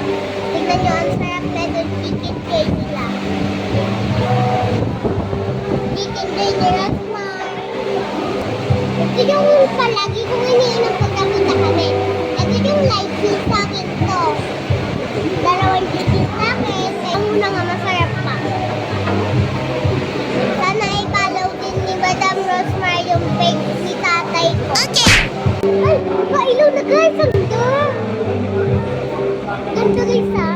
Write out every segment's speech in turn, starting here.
Tingnan nyo, ang sarap na doon chicken cake nila. Chicken cake ni Rosmar. Ito yung palagi kong iniinom pagkapunta kami. Ito yung light tea sa akin to. Dalawang chicken sa akin. Ang una nga masarap pa. Sana i-follow din ni Madam Rosmar yung page ni tatay ko. Okay! Ay, pailaw na guys! Ang Ganda guys ha?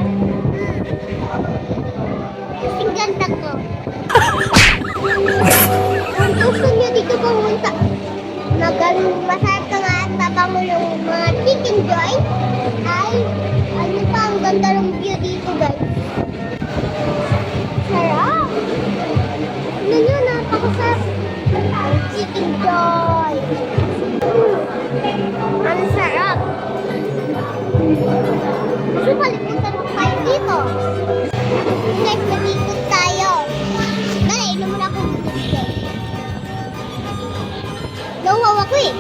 Kasing ganda ko. Kung gusto nyo dito pumunta, magal masarap ka nga at tabango ng mga chicken joy, ay ano pa ang ganda ng view dito guys. Sarap! Ano nyo, napakasarap. Chicken joy. Ang sarap. Gusto palimutan mo tayo dito. Guys, mag-ikot tayo. Dali, inom muna akong bubuksin. Nawawa ko eh.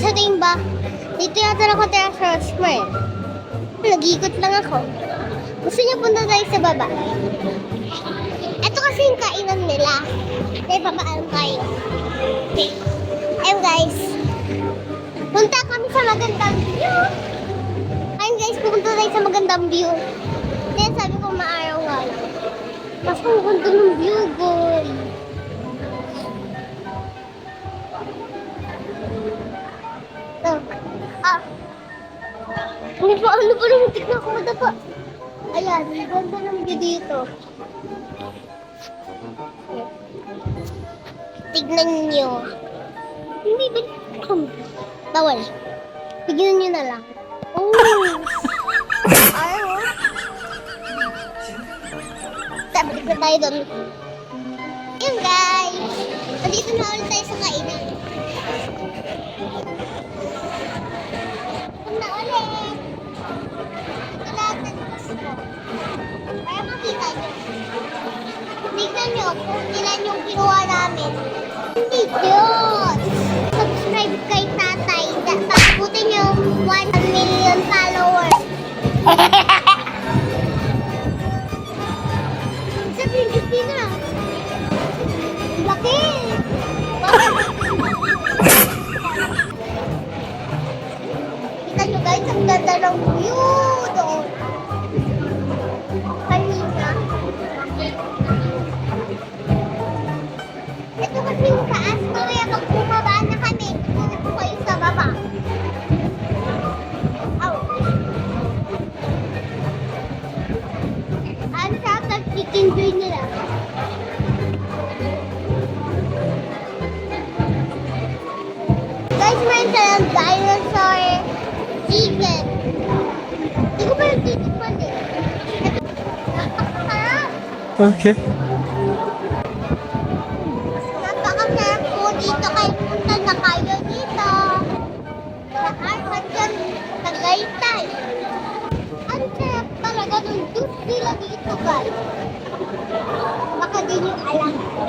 Sa tingin ba? Dito yata nakatira sa Rosmer. Nag-ikot lang ako. Gusto niyo punta tayo sa baba? Ito kasi yung kainan nila. Kaya papaalam tayo. Okay. Ayun guys. Punta kami sa magandang view. Ayun guys, pupunta tayo sa magandang view. Kaya sabi ko maaraw nga lang. Mas ganda ng view, boy. Ah. Ano ba? Ano ba naman? Tignan ko madapa. Ayan, ang ganda ng view dito. Tignan niyo. Hindi ba? Bawal. Tignan niyo na lang. Oh! Ay, oh. Sabi ko tayo doon. Yun guys. Nandito na ulit tayo sa kainan. Tignan nyo kung ilan yung kinuha namin. Hindi yun. Subscribe kay tatay. Pakabutin nyo 1 million followers. Meron silang dinosaur chicken. Hindi ko pa nagtitikman eh. Napakasarap. Okay. Napakasarap po dito kayo punta na kayo dito. Sa yan, Tagaytay. Ang sarap talaga ng juice nila dito guys. Baka di nyo alam.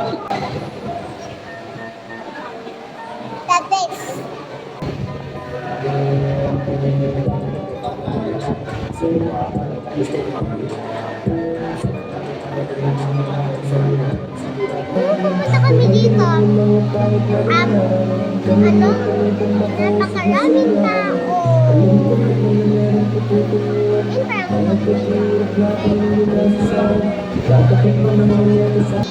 Pumunta kami dito, um, ano, napakaraming tao. Yun parang Hindi,